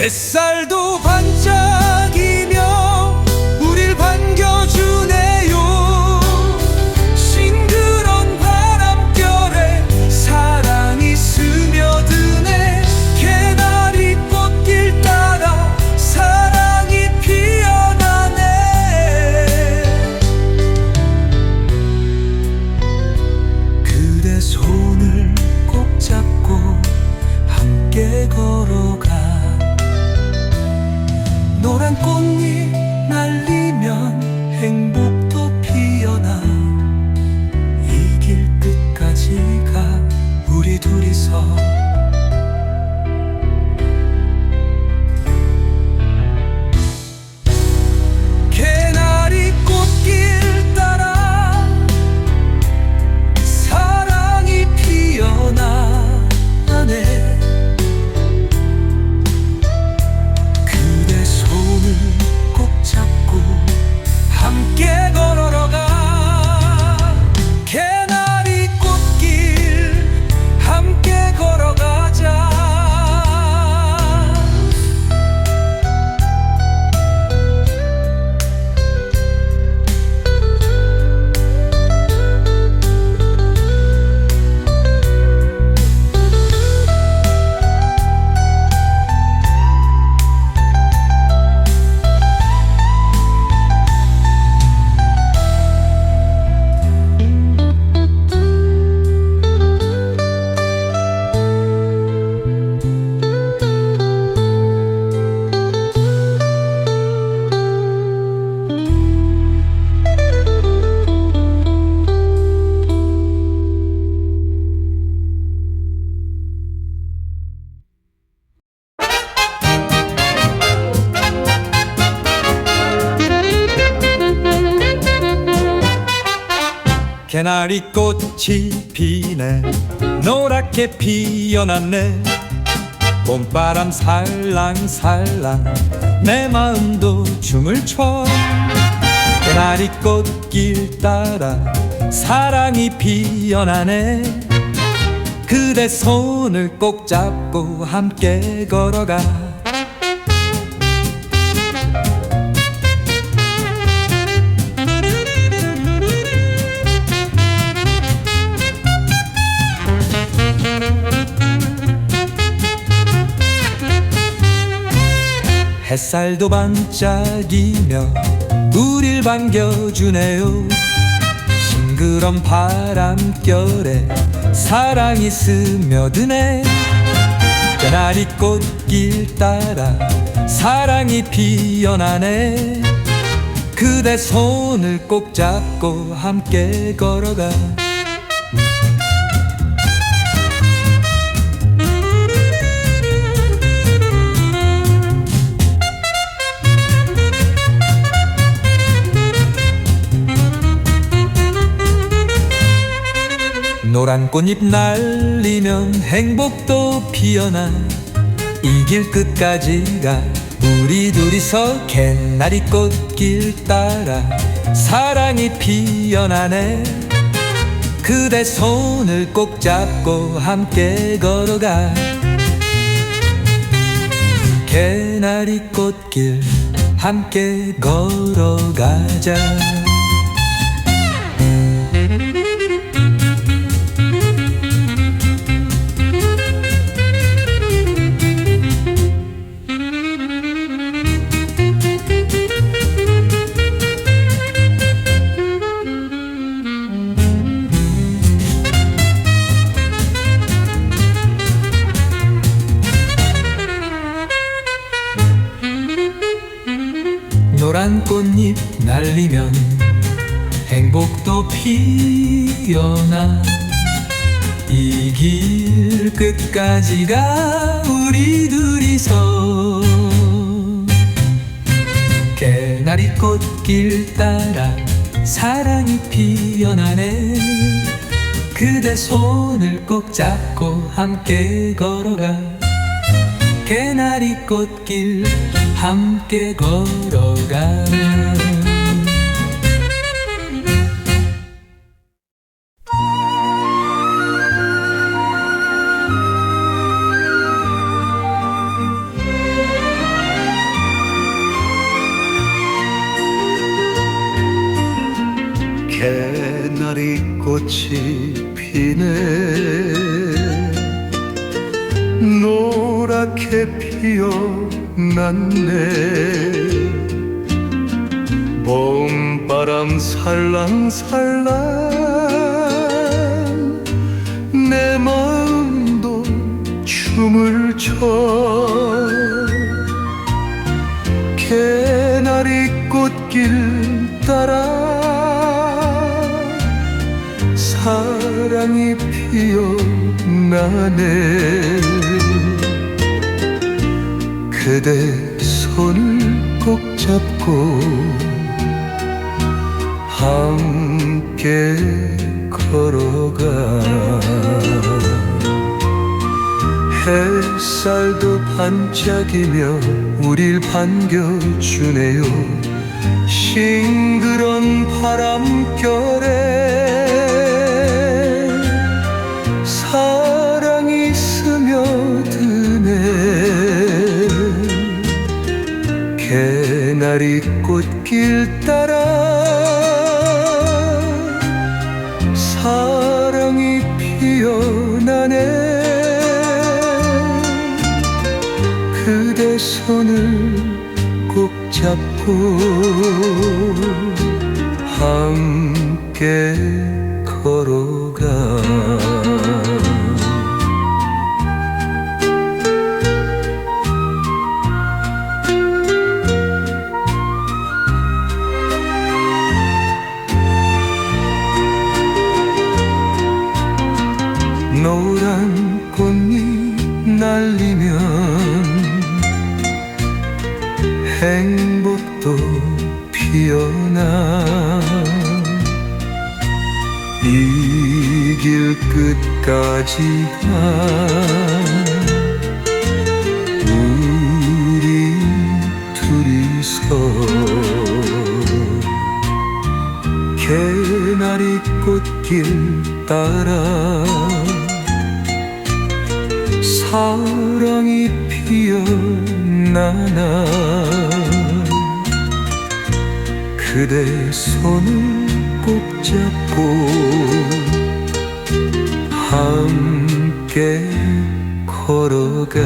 뱃살도 개나리 꽃이 피네. 노랗게 피어났네. 봄바람 살랑살랑 내 마음도 춤을 춰. 개나리 꽃길 따라 사랑이 피어나네. 그대 손을 꼭 잡고 함께 걸어가 햇살도 반짝이며 우릴 반겨주네요. 싱그런 바람결에 사랑이 스며드네. 개나리 꽃길 따라 사랑이 피어나네. 그대 손을 꼭 잡고 함께 걸어가 노란 꽃잎 날리면 행복도 피어나. 이 길 끝까지가 우리 둘이서 개나리 꽃길 따라 사랑이 피어나네. 그대 손을 꼭 잡고 함께 걸어가. 개나리 꽃길 함께 걸어가자 꽃잎 날리면 행복도 피어나. 이 길 끝까지가 우리 둘이서. 개나리 꽃길 따라 사랑이 피어나네. 그대 손을 꼭 잡고 함께 걸어가 개나리 꽃길 함께 걸어가. 개나리 꽃이 피네 이렇게 피어났네. 봄바람 살랑살랑 내 마음도 춤을 춰. 개나리 꽃길 따라 사랑이 피어나네. 그대 손을 꼭 잡고 함께 걸어가. 햇살도 반짝이며 우릴 반겨주네요. 싱그런 바람결에 피어나네. 그대 손을 꼭 잡고 함께 걸어가 행복도 피어나. 이 길 끝까지가 우리 둘이서 개나리 꽃길 따라 사랑이 피어나나 그대 손을 꼭 잡고 함께 걸어가